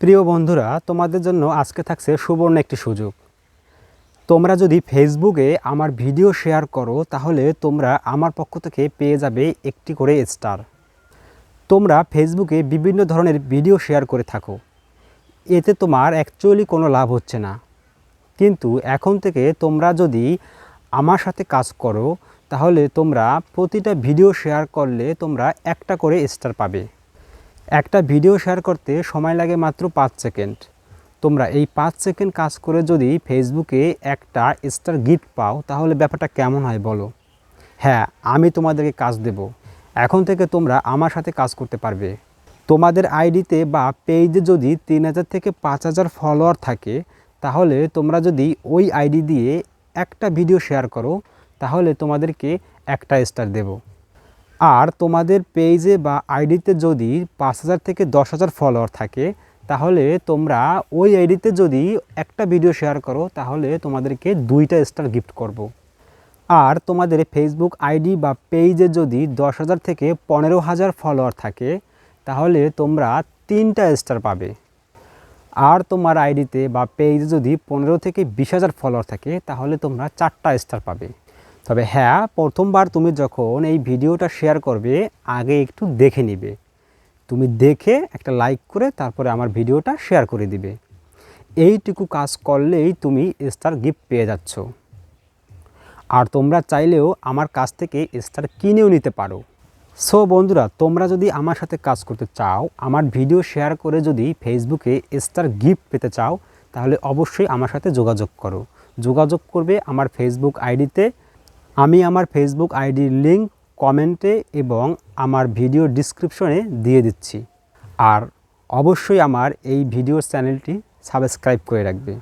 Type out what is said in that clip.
প্রিয় বন্ধুরা, তোমাদের জন্য আজকে থাকছে সুবর্ণ একটি সুযোগ। তোমরা যদি ফেসবুকে আমার ভিডিও শেয়ার করো, তাহলে তোমরা আমার পক্ষ থেকে পেয়ে যাবে একটি করে স্টার তোমরা ফেসবুকে বিভিন্ন ধরনের ভিডিও শেয়ার করে থাকো। এতে তোমার অ্যাকচুয়ালি কোনো লাভ হচ্ছে না। কিন্তু এখন থেকে তোমরা যদি আমার সাথে কাজ করো, তাহলে তোমরা প্রতিটা ভিডিও শেয়ার করলে তোমরা একটা করে স্টার পাবে। একটা ভিডিও শেয়ার করতে সময় লাগে মাত্র পাঁচ সেকেন্ড। তোমরা এই পাঁচ সেকেন্ড কাজ করে যদি ফেসবুকে একটা স্টার গিফট পাও, তাহলে ব্যাপারটা কেমন হয় বলো? হ্যাঁ আমি তোমাদেরকে কাজ দেব। এখন থেকে তোমরা আমার সাথে কাজ করতে পারবে। তোমাদের আইডিতে বা পেজে যদি তিন হাজার থেকে পাঁচ হাজার ফলোয়ার থাকে, তাহলে তোমরা যদি ওই আইডি দিয়ে একটা ভিডিও শেয়ার করো, তাহলে তোমাদেরকে একটা স্টার দেবো। আর তোমাদের পেজে বা আইডিতে যদি পাঁচ হাজার থেকে দশ হাজার ফলোয়ার থাকে, তাহলে তোমরা ওই আইডিতে যদি একটা ভিডিও শেয়ার করো, তাহলে তোমাদেরকে দুইটা স্টার গিফট করব। আর তোমাদের ফেসবুক আইডি বা পেজে যদি দশ হাজার থেকে পনেরো হাজার ফলোয়ার থাকে, তাহলে তোমরা তিনটা স্টার পাবে আর তোমার আইডিতে বা পেজে যদি পনেরো থেকে বিশ হাজার ফলোয়ার থাকে, তাহলে তোমরা চারটা স্টার পাবে তবে হ্যাঁ প্রথমবার তুমি যখন এই ভিডিওটা শেয়ার করবে, আগে একটু দেখে নিবে। তুমি দেখে একটা লাইক করে তারপরে আমার ভিডিওটা শেয়ার করে দিবে। এইটুকু কাজ করলেই তুমি স্টার গিফট পেয়ে যাচ্ছ। আর তোমরা চাইলেও আমার কাছ থেকে স্টার কিনেও নিতে পারো। সো বন্ধুরা, তোমরা যদি আমার সাথে কাজ করতে চাও, আমার ভিডিও শেয়ার করে যদি ফেসবুকে স্টার গিফট পেতে চাও, তাহলে অবশ্যই আমার সাথে যোগাযোগ করো। যোগাযোগ করবে আমার ফেসবুক আইডিতে আমি আমার ফেসবুক আইডির লিঙ্ক কমেন্টে এবং আমার ভিডিও ডিসক্রিপশনে দিয়ে দিচ্ছি। আর অবশ্যই আমার এই ভিডিও চ্যানেলটি সাবস্ক্রাইব করে রাখবে।